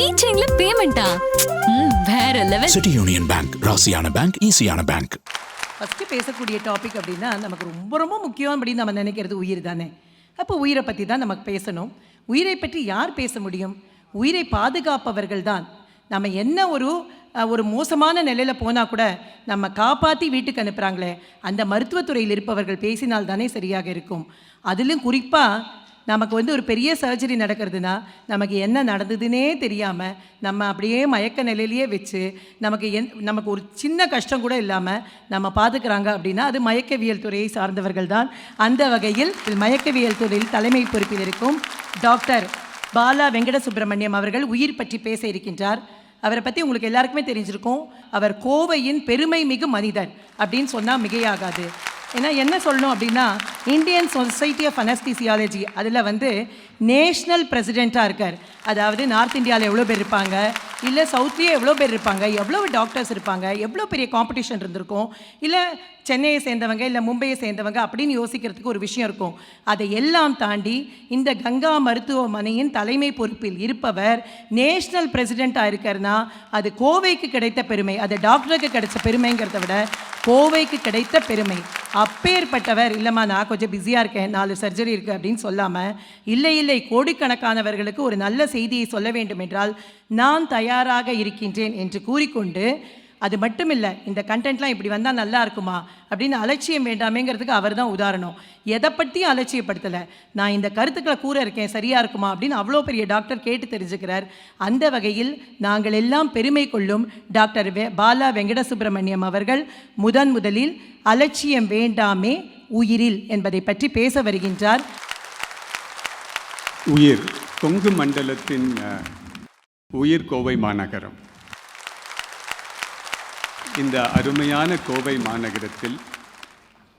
Key செயின்ல பேமெண்டா வேற லெவல் சிட்டி யூனியன் பேங்க் ராசியான பேங்க் ஈஸியான பேங்க் ஃபஸ்ட்டு பேசக்கூடிய டாபிக் அப்படின்னா நமக்கு ரொம்ப ரொம்ப முக்கியம் அப்படின்னு நம்ம நினைக்கிறது உயிர் தானே. அப்போ உயிரை பற்றி தான் நமக்கு பேசணும். உயிரை பற்றி யார் பேச முடியும்? உயிரை பாதுகாப்பவர்கள் தான். நம்ம என்ன ஒரு ஒரு மோசமான நிலையில் போனால் கூட நம்ம காப்பாற்றி வீட்டுக்கு அனுப்புகிறாங்களே அந்த மருத்துவத்துறையில் இருப்பவர்கள் பேசினால் தானே சரியாக இருக்கும். அதிலும் குறிப்பாக நமக்கு வந்து ஒரு பெரிய சர்ஜரி நடக்கிறதுனா நமக்கு என்ன நடந்ததுன்னே தெரியாமல் நம்ம அப்படியே மயக்க நிலையிலேயே வச்சு நமக்கு என் நமக்கு ஒரு சின்ன கஷ்டம் கூட இல்லாமல் நம்ம பார்த்துக்கிறாங்க அப்படின்னா அது மயக்கவியல் துறையை சார்ந்தவர்கள் தான். அந்த வகையில் மயக்கவியல் துறையில் தலைமை பொறுப்பில் இருக்கும் டாக்டர் பாலா வெங்கட சுப்பிரமணியம் அவர்கள் உயிர் பற்றி பேச இருக்கின்றார். அவரை பற்றி உங்களுக்கு எல்லாருக்குமே தெரிஞ்சிருக்கும். அவர் கோவையின் பெருமை மிகு மனிதர் அப்படின்னு சொன்னால் மிகையாகாது. ஏன்னா என்ன சொல்லணும் அப்படின்னா இந்தியன் சொசைட்டி ஆஃப் அனஸ்தீசியாலஜி அதில் வந்து நேஷ்னல் பிரசிடெண்ட்டாக இருக்கார். அதாவது நார்த் இந்தியாவில் எவ்வளோ பேர் இருப்பாங்க இல்லை சவுத்லேயே எவ்வளோ பேர் இருப்பாங்க எவ்வளோ டாக்டர்ஸ் இருப்பாங்க எவ்வளோ பெரிய காம்படிஷன் இருந்திருக்கும் இல்லை சென்னையை சேர்ந்தவங்க இல்லை மும்பையை சேர்ந்தவங்க அப்படின்னு யோசிக்கிறதுக்கு ஒரு விஷயம் இருக்கும். அதை எல்லாம் தாண்டி இந்த கங்கா மருத்துவமனையின் தலைமை பொறுப்பில் இருப்பவர் நேஷ்னல் பிரசிடெண்ட்டாக இருக்காருன்னா அது கோவைக்கு கிடைத்த பெருமை அது டாக்டருக்கு கிடைச்ச பெருமைங்கிறத விட கோவைக்கு கிடைத்த பெருமை. அப்பேற்பட்டவர் இல்லைம்மா நான் கொஞ்சம் பிஸியாக இருக்கேன் நாலு சர்ஜரி இருக்குது அப்படின்னு சொல்லாமல் இல்லை இல்லை கோடிக்கணக்கானவர்களுக்கு ஒரு நல்ல செய்தியை சொல்ல வேண்டும் என்றால் நான் தயாராக இருக்கின்றேன் என்று கூறிக்கொண்டு அது மட்டும் இல்லை இந்த கண்டென்ட்லாம் இப்படி வந்தால் நல்லா இருக்குமா? அப்படின்னு அலட்சியம் வேண்டாமேங்கிறதுக்கு அவர் தான் உதாரணம். எதை பற்றியும் அலட்சியப்படுத்தலை. நான் இந்த கருத்துக்களை கூற இருக்கேன் சரியாக இருக்குமா? அப்படின்னு அவ்வளோ பெரிய டாக்டர் கேட்டு தெரிஞ்சுக்கிறார். அந்த வகையில் நாங்கள் எல்லாம் பெருமை கொள்ளும் டாக்டர் வெ பாலா வெங்கட சுப்பிரமணியம் அவர்கள் முதன் முதலில் அலட்சியம் வேண்டாமே உயிரில் என்பதை பற்றி பேச வருகின்றார். உயிர் கொங்கு மண்டலத்தின் உயிர் கோவை மாநகரம். இந்த அருமையான கோவை மாநகரத்தில்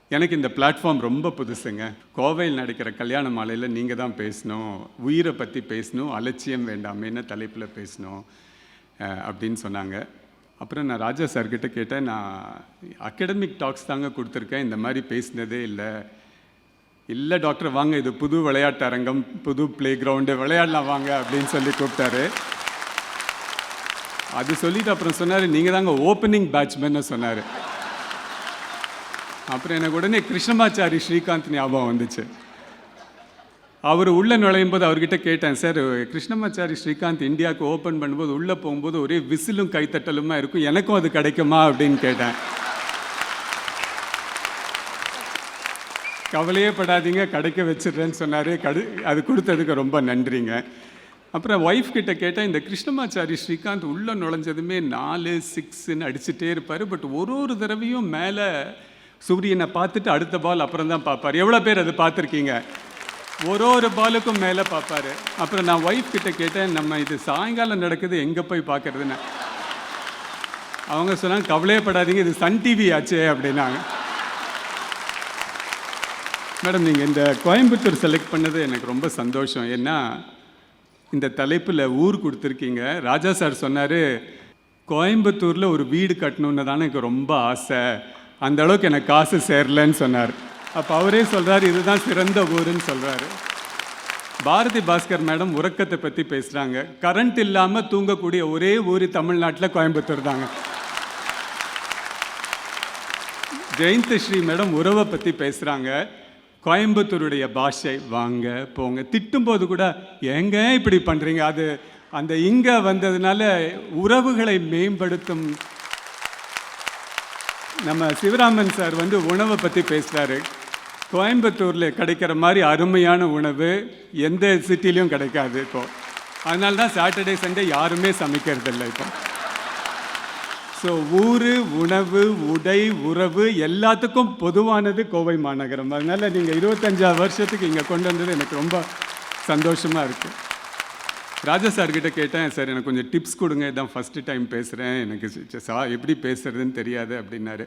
எனக்கு இந்த பிளாட்ஃபார்ம் ரொம்ப புதுசுங்க. கோவையில் நடக்கிற கல்யாண மாலையில் நீங்கள் தான் பேசணும். உயிரை பற்றி பேசணும். அலட்சியம் வேண்டாமேன்னு தலைப்பில் பேசணும்? அப்படின்னு சொன்னாங்க. அப்புறம் நான் ராஜா சார்கிட்ட கேட்டேன். நான் அகடமிக் டாக்ஸ் தாங்க கொடுத்துருக்கேன். இந்த மாதிரி பேசினதே இல்லை. இல்லை டாக்டர் வாங்க. இது புது விளையாட்டு அரங்கம் புது ப்ளே கிரவுண்டு விளையாடலாம் வாங்க அப்படின்னு சொல்லி கூப்பிட்டாரு. அது சொல்லிட்டு அப்புறம் சொன்னார் நீங்கள் தாங்க ஓப்பனிங் பேட்ச்மேன்னு சொன்னார். அப்புறம் எனக்கு உடனே கிருஷ்ணமாச்சாரி ஸ்ரீகாந்த் ஞாபகம் வந்துச்சு. அவர் உள்ளே நுழையும் போது அவர்கிட்ட கேட்டேன் சார் கிருஷ்ணமாச்சாரி ஸ்ரீகாந்த் இந்தியாவுக்கு ஓப்பன் பண்ணும்போது உள்ளே போகும்போது ஒரே விசிலும் கைத்தட்டலுமா இருக்கும்? எனக்கும் அது கிடைக்குமா? அப்படின்னு கேட்டேன். கவலையே படாதீங்க கிடைக்க வச்சிடுறேன்னு சொன்னார். கடு அது கொடுத்ததுக்கு ரொம்ப நன்றிங்க. அப்புறம் ஒய்ஃப் கிட்ட கேட்டேன் இந்த கிருஷ்ணமாச்சாரி ஸ்ரீகாந்த் உள்ளே நுழைஞ்சதுமே நாலு சிக்ஸ்ன்னு அடிச்சுட்டே இருப்பார். பட் ஒரு ஒரு தடவையும் மேலே சூரியனை பார்த்துட்டு அடுத்த பால் அப்புறம் தான் பார்ப்பார். எவ்வளோ பேர் அது பார்த்துருக்கீங்க? ஒரு ஒரு பாலுக்கும் மேலே பார்ப்பாரு. அப்புறம் நான் ஒய்ஃப் கிட்ட கேட்டேன் நம்ம இது சாயங்காலம் நடக்குது எங்கே போய் பார்க்கறதுன்னு. அவங்க சொன்னாங்க கவலையே படாதீங்க இது சன் டிவி ஆச்சே அப்படின்னாங்க. மேடம் நீங்கள் இந்த கோயம்புத்தூர் செலக்ட் பண்ணது எனக்கு ரொம்ப சந்தோஷம். ஏன்னா இந்த தலைப்பில் ஊர் கொடுத்துருக்கீங்க. ராஜா சார் சொன்னார் கோயம்புத்தூரில் ஒரு வீடு கட்டணுன்னு தானே எனக்கு ரொம்ப ஆசை. அந்த அளவுக்கு எனக்கு காசு சேரலன்னு சொன்னார். அப்போ அவரே சொல்கிறார் இதுதான் சிறந்த ஊருன்னு சொல்கிறாரு பாரதி பாஸ்கர் மேடம் உறக்கத்தை பற்றி பேசுகிறாங்க கரண்ட் இல்லாமல் தூங்கக்கூடிய ஒரே ஊர் தமிழ்நாட்டில் கோயம்புத்தூர் தாங்க. ஜெயந்த ஸ்ரீ மேடம் உறவை பற்றி பேசுகிறாங்க கோயம்புத்தூருடைய பாஷை வாங்க போங்க திட்டும்போது கூட ஏங்க இப்படி பண்ணுறீங்க அது அந்த இங்கே வந்ததுனால உறவுகளை மேம்படுத்தும். நம்ம சிவராமன் சார் வந்து உணவை பற்றி பேசுகிறாரு கோயம்புத்தூரில் கிடைக்கிற மாதிரி அருமையான உணவு எந்த சிட்டிலையும் கிடைக்காது இப்போ. அதனால தான் சாட்டர்டே சண்டே யாருமே சமைக்கிறதில்ல இப்போ. ஸோ ஊர் உணவு உடை உறவு எல்லாத்துக்கும் பொதுவானது கோவை மாநகரம். அதனால் நீங்கள் இருபத்தஞ்சா வருஷத்துக்கு இங்கே கொண்டு வந்தது எனக்கு ரொம்ப சந்தோஷமாக இருக்குது ராஜா சார்கிட்ட கேட்டேன் சார் எனக்கு கொஞ்சம் டிப்ஸ் கொடுங்க. இதான் ஃபஸ்ட்டு டைம் பேசுகிறேன் எனக்கு சா எப்படி பேசுகிறதுன்னு தெரியாது அப்படின்னாரு.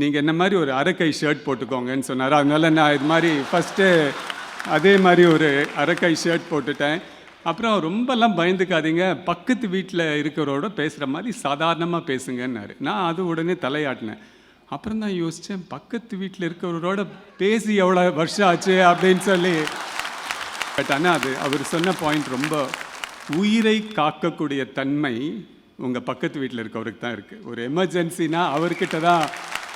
நீங்கள் என்ன மாதிரி ஒரு அரைக்கை ஷர்ட் போட்டுக்கோங்கன்னு சொன்னார். அதனால நான் இது மாதிரி ஃபஸ்ட்டு அதே மாதிரி ஒரு அரைக்கை ஷர்ட் போட்டுட்டேன். அப்புறம் ரொம்பலாம் பயந்துக்காதீங்க. பக்கத்து வீட்டில் இருக்கிறவரோட பேசுகிற மாதிரி சாதாரணமாக பேசுங்கன்னாரு. நான் அது உடனே தலையாட்டினேன். அப்புறம் தான் யோசித்தேன் பக்கத்து வீட்டில் இருக்கிறவரோட பேசி எவ்வளோ வருஷம் ஆச்சு அப்படின்னு சொல்லி. பட் ஆனால் அது அவர் சொன்ன பாயிண்ட் ரொம்ப உயிரை காக்கக்கூடிய தன்மை உங்கள் பக்கத்து வீட்டில் இருக்கவருக்கு தான் இருக்குது ஒரு எமர்ஜென்சினா அவர்கிட்ட தான்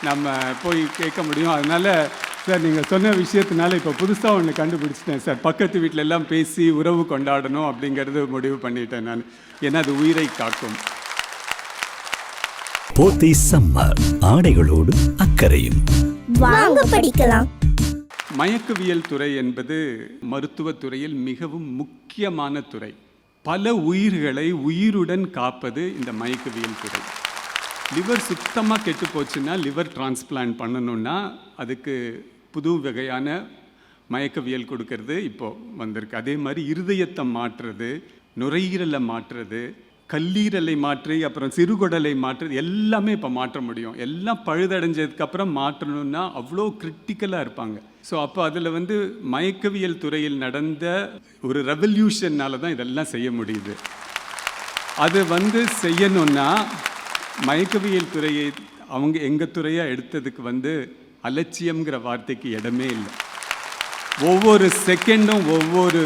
நம்ம போய் கேட்க முடியும். அதனால் சார் நீங்கள் சொன்ன விஷயத்தினால இப்போ புதுசாக ஒன்று கண்டுபிடிச்சிட்டேன் சார். பக்கத்து வீட்டில் எல்லாம் பேசி உறவு கொண்டாடணும் அப்படிங்கிறது முடிவு பண்ணிட்டேன் நான். ஏன்னா அது உயிரை காக்கும். போத்தி சம்மர் ஆடைகளோடு அக்கறையும். வாங்க படிக்கலாம். மயக்கவியல் துறை என்பது மருத்துவத் துறையில் மிகவும் முக்கியமான துறை. பல உயிர்களை உயிருடன் காப்பது இந்த மயக்கவியல் துறை. லிவர் சுத்தமாக கெட்டு போச்சுன்னா லிவர் டிரான்ஸ்பிளான்ட் பண்ணணும்னா அதுக்கு புது வகையான மயக்கவியல் கொடுக்கறது இப்போது வந்திருக்கு. அதே மாதிரி இருதயத்தை மாற்றுறது நுரையீரலை மாற்றுறது கல்லீரலை மாற்றி அப்புறம் சிறுகுடலை மாற்றுறது எல்லாமே இப்போ மாற்ற முடியும். எல்லாம் பழுதடைஞ்சதுக்கப்புறம் மாற்றணும்னா அவ்வளோ கிரிட்டிக்கலாக இருப்பாங்க. ஸோ அப்போ அதில் வந்து மயக்கவியல் துறையில் நடந்த ஒரு ரெவல்யூஷன்னால தான் இதெல்லாம் செய்ய முடியுது. அது வந்து செய்யணும்னா மயக்கவியல் துறையை அவங்க எங்கள் துறையாக எடுத்ததுக்கு வந்து அலட்சியம்ங்கிற வார்த்தைக்கு இடமே இல்லை. ஒவ்வொரு செகண்டும் ஒவ்வொரு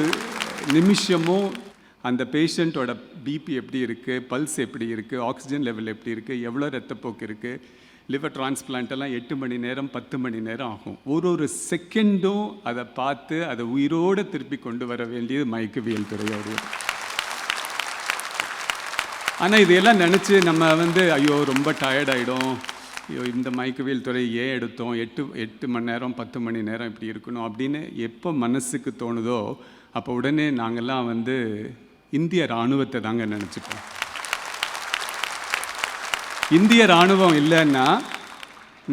நிமிஷமும் அந்த பேஷண்ட்டோட பிபி எப்படி இருக்குது பல்ஸ் எப்படி இருக்குது ஆக்சிஜன் லெவல் எப்படி இருக்குது எவ்வளோ ரத்தப்போக்கு இருக்குது லிவர் டிரான்ஸ்பிளான்ட்டெல்லாம் எட்டு மணி நேரம் பத்து மணி நேரம் ஆகும். ஒரு ஒரு செகண்டும் அதை பார்த்து அதை உயிரோடு திருப்பி கொண்டு வர வேண்டியது மயக்கவியல் துறையோடைய ஆனால் இதையெல்லாம் நினச்சி நம்ம வந்து ஐயோ ரொம்ப டயர்டாயிடும் ஐயோ இந்த மயக்கவியல் துறை ஏன் எடுத்தோம்? எட்டு எட்டு மணி நேரம் பத்து மணி நேரம் இப்படி இருக்கணும் அப்படின்னு எப்போ மனசுக்கு தோணுதோ அப்போ உடனே நாங்கள்லாம் வந்து இந்திய இராணுவத்தை தாங்க நினச்சிப்போம் இந்திய இராணுவம் இல்லைன்னா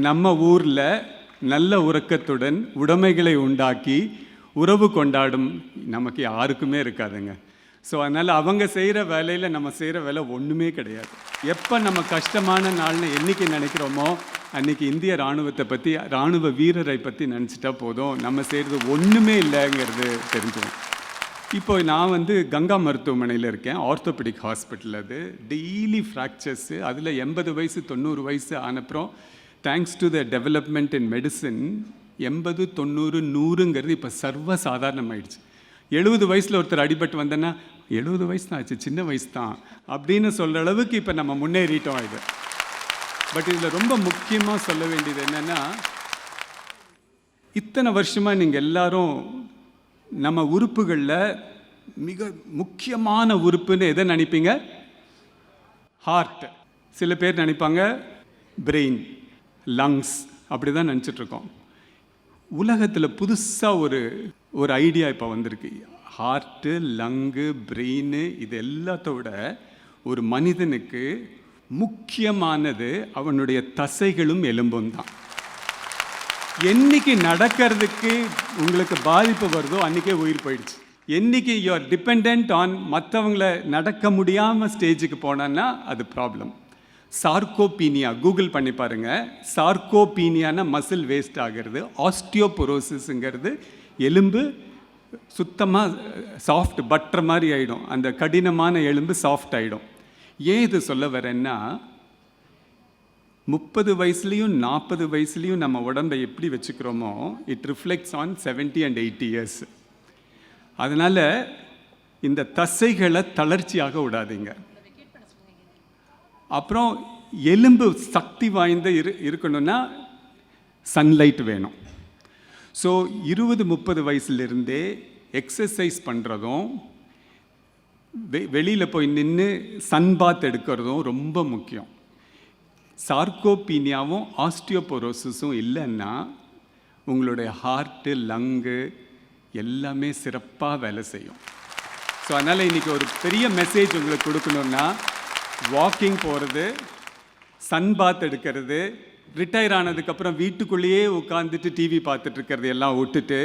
நம்ம ஊரில் நல்ல உறக்கத்துடன் உடைமைகளை உண்டாக்கி உறவு கொண்டாடும் நமக்கு யாருக்குமே இருக்காதுங்க. ஸோ அதனால் அவங்க செய்கிற வேலையில் நம்ம செய்கிற வேலை ஒன்றுமே கிடையாது. எப்போ நம்ம கஷ்டமான நாள்னு என்றைக்கு நினைக்கிறோமோ அன்னைக்கு இந்திய இராணுவத்தை பற்றி இராணுவ வீரரை பற்றி நினச்சிட்டா போதும். நம்ம செய்கிறது ஒன்றுமே இல்லைங்கிறது தெரிஞ்சிடும் இப்போ நான் வந்து கங்கா மருத்துவமனையில் இருக்கேன். ஆர்த்தோபெடிக் ஹாஸ்பிட்டல் அது. டெய்லி ஃப்ராக்சர்ஸு அதில் எண்பது வயசு தொண்ணூறு வயசு ஆனப்புறம் thanks to the development in medicine எண்பது தொண்ணூறு நூறுங்கிறது இப்போ சர்வ சாதாரணமாயிடுச்சு. எழுபது வயசில் ஒருத்தர் அடிபட்டு வந்தேன்னா எழுபது வயசு தான் ஆச்சு சின்ன வயசு தான் அப்படின்னு சொல்கிற அளவுக்கு இப்போ நம்ம முன்னேறிட்டோம் இது. பட் இதில் ரொம்ப முக்கியமாக சொல்ல வேண்டியது என்னென்னா இத்தனை வருஷமாக நீங்கள் எல்லாரும் நம்ம உறுப்புகளில் மிக முக்கியமான உறுப்புன்னு எதை நினைப்பீங்க? ஹார்ட் சில பேர் நினைப்பாங்க பிரெயின் லங்ஸ் அப்படி தான் நினச்சிட்ருக்கோம் உலகத்தில் புதுசாக ஒரு ஒரு ஐடியா இப்போ வந்திருக்கு. ஹார்ட்டு லங்கு பிரெயின் இது எல்லாத்தோட ஒரு மனிதனுக்கு முக்கியமானது அவனுடைய தசைகளும் எலும்பும் தான். என்னைக்கு நடக்கிறதுக்கு உங்களுக்கு பாதிப்பு வருதோ அன்றைக்கே உயிர் போயிடுச்சு. என்றைக்கு யூ ஆர் டிபெண்ட் ஆன் மற்றவங்கள நடக்க முடியாமல் ஸ்டேஜுக்கு போனான்னா அது ப்ராப்ளம் சார்கோபீனியா கூகுள் பண்ணி பாருங்கள் சார்கோபீனியான மசில் வேஸ்ட் ஆகிறது ஆஸ்டியோபொரோசிஸுங்கிறது எலும்பு சுத்தமாக சாஃப்ட் பட்டர் மாதிரி ஆகிடும் அந்த கடினமான எலும்பு சாஃப்ட் ஆகிடும் ஏன் இது சொல்ல வரேன்னா முப்பது வயசுலேயும் நாற்பது வயசுலேயும் நம்ம உடம்பை எப்படி வச்சுக்கிறோமோ it reflects on seventy and eighty years அதனால் இந்த தசைகளை தளர்ச்சியாக விடாதீங்க. அப்புறம் எலும்பு சக்தி வாய்ந்த இரு இருக்கணும்னா சன்லைட் வேணும். ஸோ இருபது முப்பது வயசுலேருந்தே எக்ஸசைஸ் பண்ணுறதும் வெ வெளியில் போய் நின்று சன் பாத் எடுக்கிறதும் ரொம்ப முக்கியம். சார்கோபீனியாவும் ஆஸ்டியோபோரோசிஸும் இல்லைன்னா உங்களுடைய ஹார்ட்டு லங்கு எல்லாமே சிறப்பாக வேலை செய்யும். ஸோ அதனால் இன்றைக்கி ஒரு பெரிய மெசேஜ் உங்களுக்கு கொடுக்கணுன்னா வாக்கிங் போகிறது சன் பாத் எடுக்கிறது ரிட்டையர் ஆனதுக்கப்புறம் வீட்டுக்குள்ளேயே உட்காந்துட்டு டிவி பார்த்துட்டு இருக்கிறது எல்லாம் விட்டுட்டு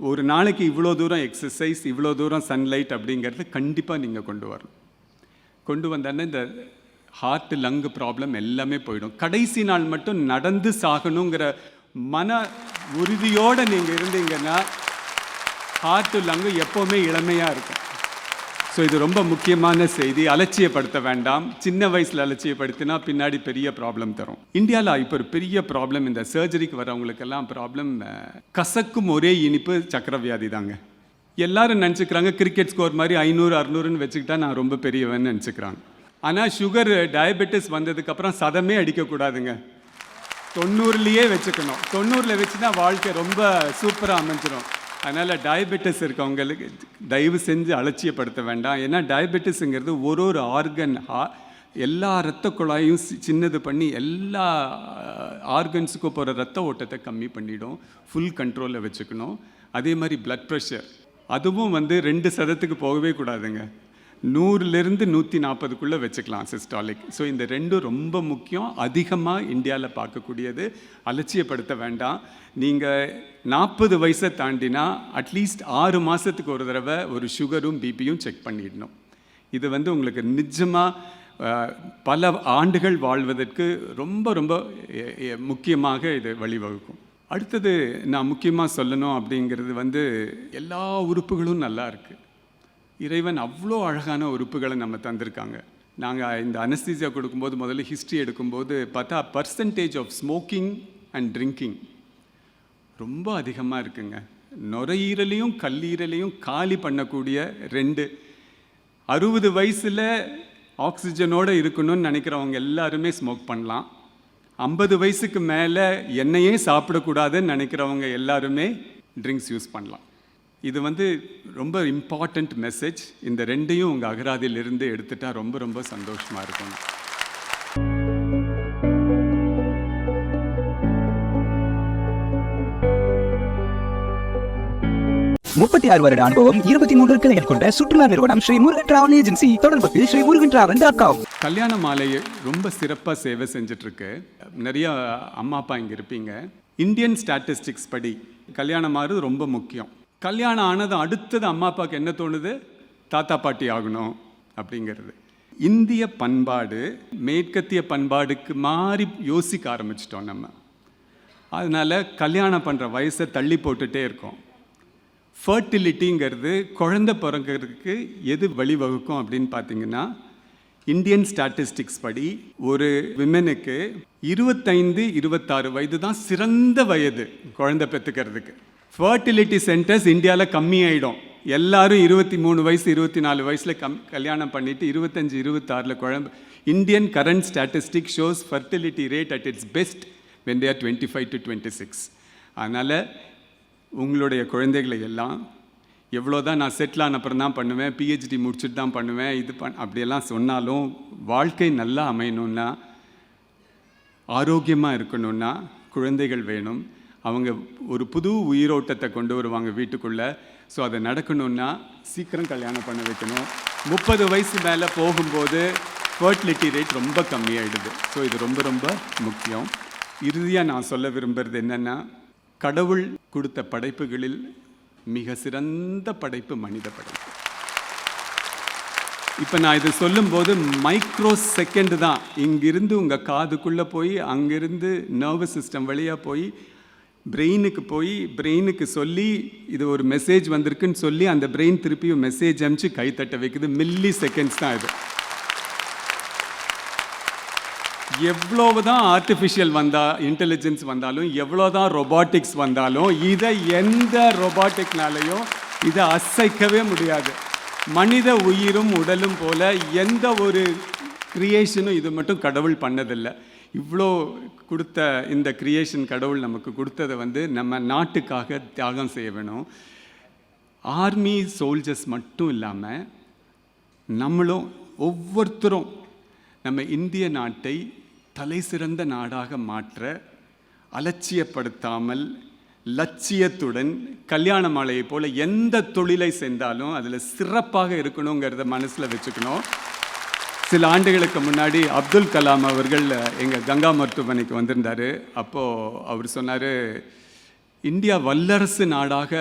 ஒரு நாளைக்கு இவ்வளோ தூரம் எக்ஸசைஸ் இவ்வளோ தூரம் சன்லைட் அப்படிங்கிறது கண்டிப்பாக நீங்கள் கொண்டு வரணும். கொண்டு வந்தோன்னா இந்த ஹார்ட் லங்கு ப்ராப்ளம் எல்லாமே போயிடும். கடைசி நாள் மட்டும் நடந்து சாகணுங்கிற மன உறுதியோடு நீங்கள் இருந்தீங்கன்னா ஹார்ட்டு லங்கு எப்போவுமே இளமையாக இருக்கும். ஸோ இது ரொம்ப முக்கியமான செய்தி. அலட்சியப்படுத்த வேண்டாம். சின்ன வயசில் அலட்சியப்படுத்தினா பின்னாடி பெரிய ப்ராப்ளம் தரும். இந்தியாவில் இப்போ ஒரு பெரிய ப்ராப்ளம் இந்த சர்ஜரிக்கு வரவங்களுக்கெல்லாம் ப்ராப்ளம் கசக்கும் ஒரே இனிப்பு சக்கரவியாதி தாங்க. எல்லாரும் நினச்சிக்கிறாங்க கிரிக்கெட் ஸ்கோர் மாதிரி ஐநூறு அறநூறுன்னு வச்சுக்கிட்டா நான் ரொம்ப பெரியவன் நினச்சிக்கிறாங்க. ஆனால் சுகர் டயபெட்டிஸ் வந்ததுக்கப்புறம் சதமே அடிக்கக்கூடாதுங்க தொண்ணூறுலேயே வச்சுக்கணும். தொண்ணூறில் வச்சுன்னா வாழ்க்கை ரொம்ப சூப்பராக அமைஞ்சிரும். அதனால் டயபெட்டிஸ் இருக்கவங்களுக்கு தயவு செஞ்சு அலட்சியப்படுத்த வேண்டாம். ஏன்னா டயபெட்டிஸுங்கிறது ஒரு ஒரு ஆர்கன் எல்லா இரத்த குழாயும் சி- சின்னது பண்ணி எல்லா ஆர்கன்ஸுக்கும் போகிற ரத்த ஓட்டத்தை கம்மி பண்ணிடும். ஃபுல் கண்ட்ரோலில் வச்சுக்கணும். அதே மாதிரி ப்ளட் ப்ரெஷர் அதுவும் வந்து ரெண்டு சதத்துக்கு போகவே கூடாதுங்க. நூறுலேருந்து நூற்றி நாற்பதுக்குள்ளே வச்சுக்கலாம் சிஸ்டாலிக் ஸோ இந்த ரெண்டும் ரொம்ப முக்கியம். அதிகமாக இந்தியாவில் பார்க்கக்கூடியது. அலட்சியப்படுத்த வேண்டாம். நீங்கள் நாற்பது வயசை தாண்டினா அட்லீஸ்ட் ஆறு மாதத்துக்கு ஒரு தடவை ஒரு சுகரும் பிபியும் செக் பண்ணிடணும். இது வந்து உங்களுக்கு நிஜமாக பல ஆண்டுகள் வாழ்வதற்கு ரொம்ப ரொம்ப முக்கியமாக இது வழிவகுக்கும். அடுத்தது நான் முக்கியமாக சொல்லணும் அப்படிங்கிறது வந்து எல்லா உறுப்புகளும் நல்லா இருக்குது இறைவன் அவ்வளோ அழகான உறுப்புகளை நம்ம தந்திருக்காங்க. நாங்கள் இந்த அனஸ்தீசியா கொடுக்கும்போது முதல்ல ஹிஸ்ட்ரி எடுக்கும்போது பார்த்தா percentage of smoking and drinking ரொம்ப அதிகமாக இருக்குங்க. நுரையீரலையும் கல்லீரலையும் காலி பண்ணக்கூடிய ரெண்டு. அறுபது வயசில் ஆக்சிஜனோடு இருக்கணும்னு நினைக்கிறவங்க எல்லாருமே ஸ்மோக் பண்ணலாம். ஐம்பது வயசுக்கு மேலே எண்ணெயே சாப்பிடக்கூடாதுன்னு நினைக்கிறவங்க எல்லாருமே ட்ரிங்க்ஸ் யூஸ் பண்ணலாம். இது வந்து ரொம்ப இம்பார்ட்டண்ட் மெசேஜ் இந்த ரெண்டையும் உங்கள் அகராதியிலிருந்து எடுத்துட்டா ரொம்ப ரொம்ப சந்தோஷமாக இருக்கும். முப்பத்தி ஆறு வருட அனுபவம் இருபத்தி மூன்று கிளைகள் கொண்ட சுற்றுலா நிறுவனம் ஸ்ரீ முருகன் டிராவல் ஏஜென்சி தொடர்புக்கு Sri Murugan travel dot com கல்யாண மாலையை ரொம்ப சிறப்பாக சேவை செஞ்சிட்ருக்கு. நிறைய அம்மா அப்பா இங்கே இருப்பீங்க. இந்தியன் ஸ்டாட்டிஸ்டிக்ஸ் படி கல்யாணம் ஆகிறது ரொம்ப முக்கியம். கல்யாணம் ஆனதும் அடுத்தது அம்மா அப்பாவுக்கு என்ன தோணுது? தாத்தா பாட்டி ஆகணும் அப்படிங்கிறது. இந்திய பண்பாடு மேற்கத்திய பண்பாடுக்கு மாறி யோசிக்க ஆரம்பிச்சிட்டோம் நம்ம. அதனால் கல்யாணம் பண்ணுற வயசை தள்ளி போட்டுகிட்டே இருக்கோம். ஃபர்டிலிட்டிங்கிறது குழந்த பிறங்கிறதுக்கு எது வழிவகுக்கும் அப்படின்னு பார்த்தீங்கன்னா இந்தியன் ஸ்டாட்டிஸ்டிக்ஸ் படி ஒரு விமனுக்கு இருபத்தைந்து இருபத்தாறு வயது தான் சிறந்த வயது குழந்தை பெற்றுக்கிறதுக்கு. ஃபர்டிலிட்டி சென்டர்ஸ் இந்தியாவில் ஆகிடும் எல்லாரும் இருபத்தி மூணு வயசு இருபத்தி நாலு வயசில் கம் கல்யாணம் பண்ணிவிட்டு இருபத்தஞ்சி இருபத்தாறில் குழம்பு. Indian current statistic shows fertility rate at its best when there twenty five to twenty six அதனால் உங்களுடைய குழந்தைகளை எல்லாம் எவ்வளோ தான் நான் செட்டில் ஆன அப்புறம் தான் பண்ணுவேன் பிஹெச்டி முடிச்சுட்டு தான் பண்ணுவேன் இது பண் அப்படியெல்லாம் சொன்னாலும் வாழ்க்கை நல்லா அமையணும்னா ஆரோக்கியமாக இருக்கணும்னா குழந்தைகள் வேணும். அவங்க ஒரு புது உயிரோட்டத்தை கொண்டு வருவாங்க வீட்டுக்குள்ளே. ஸோ அது நடக்கணும்னா சீக்கிரம் கல்யாணம் பண்ண வைக்கணும். முப்பது வயசு மேலே போகும்போது ஃபர்டிலிட்டி ரேட் ரொம்ப கம்மியாயிடுது. ஸோ இது ரொம்ப ரொம்ப முக்கியம். இறுதியாக நான் சொல்ல விரும்புகிறது என்னென்னா கடவுள் கொடுத்த படைப்புகளில் மிக சிறந்த படைப்பு மனித படைப்பு. இப்போ நான் இது சொல்லும்போது மைக்ரோ செகண்ட் தான். இங்கிருந்து உங்கள் காதுக்குள்ளே போய் அங்கிருந்து நர்வஸ் சிஸ்டம் வழியாக போய் பிரெயினுக்கு போய் பிரெயினுக்கு சொல்லி இது ஒரு மெசேஜ் வந்திருக்குன்னு சொல்லி அந்த பிரெயின் திருப்பியும் மெசேஜ் அனுப்பிச்சு கைத்தட்ட வைக்குது. மில்லி செகண்ட்ஸ் தான் இது. எவ்வளவு தான் ஆர்டிஃபிஷியல் வந்தா இன்டெலிஜென்ஸ் வந்தாலும் எவ்வளோ தான் ரொபாட்டிக்ஸ் வந்தாலும் இதை எந்த ரொபாட்டிக்னாலையும் இதை அசைக்கவே முடியாது. மனித உயிரும் உடலும் போல எந்த ஒரு கிரியேஷனும் இது மட்டும் கடவுள் பண்ணதில்லை. இவ்வளோ கொடுத்த இந்த கிரியேஷன் கடவுள் நமக்கு கொடுத்ததை வந்து நம்ம நாட்டுக்காக தியாகம் செய்ய வேணும். ஆர்மி சோல்ஜர்ஸ் மட்டும் இல்லாமல் நம்மளும் ஒவ்வொருத்தரும் நம்ம இந்திய நாட்டை தலை சிறந்த நாடாக மாற்ற அலட்சியப்படுத்தாமல் லட்சியத்துடன் கல்யாண மாலையை போல் எந்த தொழிலை செஞ்சாலும் அதில் சிறப்பாக இருக்கணுங்கிறத மனசில் வச்சுக்கணும். சில ஆண்டுகளுக்கு முன்னாடி அப்துல் கலாம் அவர்கள் எங்கள் கங்கா மருத்துவமனைக்கு வந்திருந்தார். அப்போது அவர் சொன்னார் இந்தியா வல்லரசு நாடாக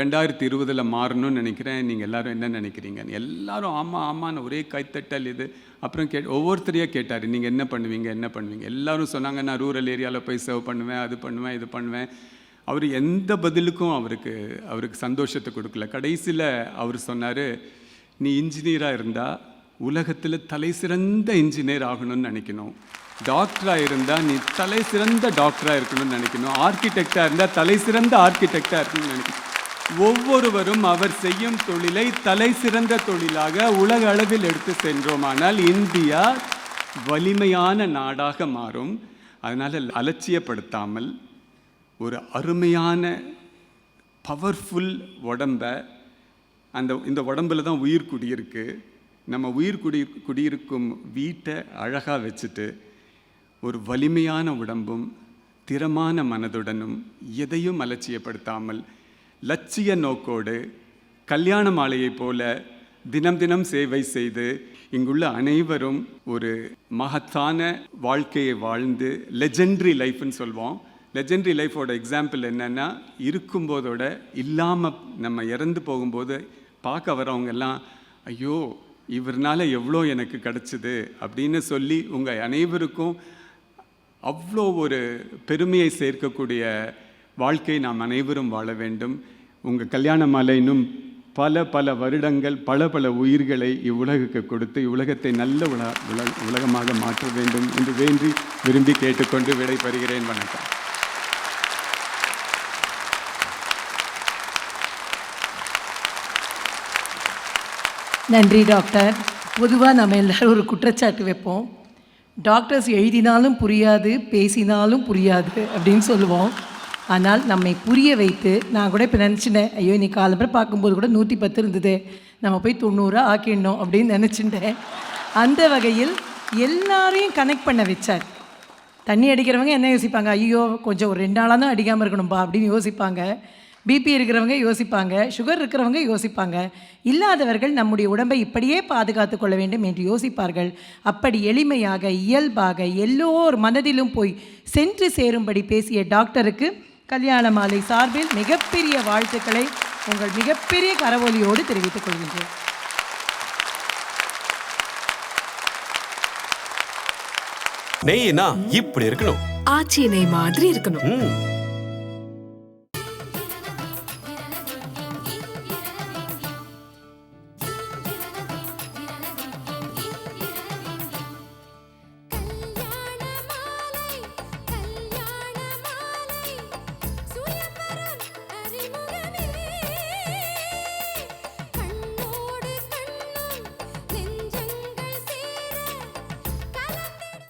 ரெண்டாயிரத்தி இருபதில் மாறணும்னு நினைக்கிறேன். நீங்கள் எல்லோரும் என்ன நினைக்கிறீங்க எல்லாரும் ஆமாம் ஆமான்னு ஒரே கைத்தட்டல் இது. அப்புறம் கே ஒவ்வொருத்தரையாக கேட்டார் நீங்கள் என்ன பண்ணுவீங்க என்ன பண்ணுவீங்க? எல்லாரும் சொன்னாங்க நான் ரூரல் ஏரியாவில் போய் சர்வ் பண்ணுவேன் அது பண்ணுவேன் இது பண்ணுவேன். அவர் எந்த பதிலுக்கும் அவருக்கு அவருக்கு சந்தோஷத்தை கொடுக்கல. கடைசியில் அவர் சொன்னார் நீ இன்ஜினியராக இருந்தால் உலகத்தில் தலை சிறந்த இன்ஜினியர் ஆகணும்னு நினைக்கணும். டாக்டராக இருந்தால் நீ தலை சிறந்த டாக்டராக இருக்கணும்னு நினைக்கணும். ஆர்கிடெக்டாக இருந்தால் தலை சிறந்த ஆர்கிடெக்டாக இருக்கணும்னு நினைக்கணும். ஒவ்வொருவரும் அவர் செய்யும் தொழிலை தலை சிறந்த தொழிலாக உலக அளவில் எடுத்து சென்றோமானால் இந்தியா வலிமையான நாடாக மாறும். அதனால் அலட்சியப்படுத்தாமல் ஒரு அருமையான பவர்ஃபுல் உடம்ப அந்த இந்த உடம்புல தான் உயிர் குடியிருக்கு. நம்ம உயிர் குடி குடியிருக்கும் வீட்டை அழகாக வச்சுட்டு ஒரு வலிமையான உடம்பும் திறமான மனதுடனும் எதையும் அலட்சியப்படுத்தாமல் லட்சிய நோக்கோடு கல்யாண மாலையைப் போல தினம் தினம் சேவை செய்து இங்குள்ள அனைவரும் ஒரு மகத்தான வாழ்க்கையை வாழ்ந்து லெஜெண்ட்ரி லைஃப்னு சொல்வோம். லெஜெண்ட்ரி லைஃபோட எக்ஸாம்பிள் என்னென்னா இருக்கும்போதோட இல்லாமல் நம்ம இறந்து போகும்போது பார்க்க வரவங்கெல்லாம் ஐயோ இவர்னால் எவ்வளோ எனக்கு கிடச்சிது அப்படின்னு சொல்லி உங்கள் அனைவருக்கும் அவ்வளோ ஒரு பெருமையை சேர்க்கக்கூடிய வாழ்க்கை நாம் அனைவரும் வாழ வேண்டும். உங்கள் கல்யாண மாலை இன்னும் பல பல வருடங்கள் பல பல உயிர்களை இவ்வுலகுக்கு கொடுத்து இவ்வுலகத்தை நல்ல உல உலகமாக மாற்ற வேண்டும் என்று வேண்டி விரும்பி கேட்டுக்கொண்டு விடைபெறுகிறேன். வணக்கம். நன்றி டாக்டர். பொதுவாக நம்ம எல்லோரும் ஒரு குற்றச்சாட்டு வைப்போம். டாக்டர்ஸ் எழுதினாலும் புரியாது பேசினாலும் புரியாது அப்படின்னு சொல்லுவோம். ஆனால் நம்மை புரிய வைத்து நான் கூட இப்போ நினச்சிட்டேன். ஐயோ நீ காலம்பரை பார்க்கும்போது கூட நூற்றி பத்து இருந்தது. நம்ம போய் தொண்ணூறாக ஆக்கிடணும் அப்படின்னு நினச்சிட்டேன். அந்த வகையில் எல்லாரையும் கனெக்ட் பண்ண வச்சார். தண்ணி அடிக்கிறவங்க என்ன யோசிப்பாங்க? ஐயோ கொஞ்சம் ஒரு ரெண்டு நாளாக தான் அடிக்காமல் இருக்கணும்பா அப்படின்னு யோசிப்பாங்க. பிபி இருக்கிறவங்க யோசிப்பாங்க சுகர் இருக்கிறவங்க யோசிப்பாங்க. இல்லாதவர்கள் நம்முடைய உடம்பை இப்படியே பாதுகாத்து கொள்ள வேண்டும் என்று யோசிப்பார்கள். அப்படி எளிமையாக இயல்பாக எல்லோர் மனதிலும் போய் சென்று சேரும்படி பேசிய டாக்டருக்கு கல்யாண மாலை சார்பில் மிகப்பெரிய வாழ்த்துக்களை உங்கள் மிகப்பெரிய கரவொலியோடு தெரிவித்துக் கொள்கின்றேன். நெய்னா இப்படி இருக்கணும். ஆச்சி நெய் மாதிரி இருக்கணும். ம்.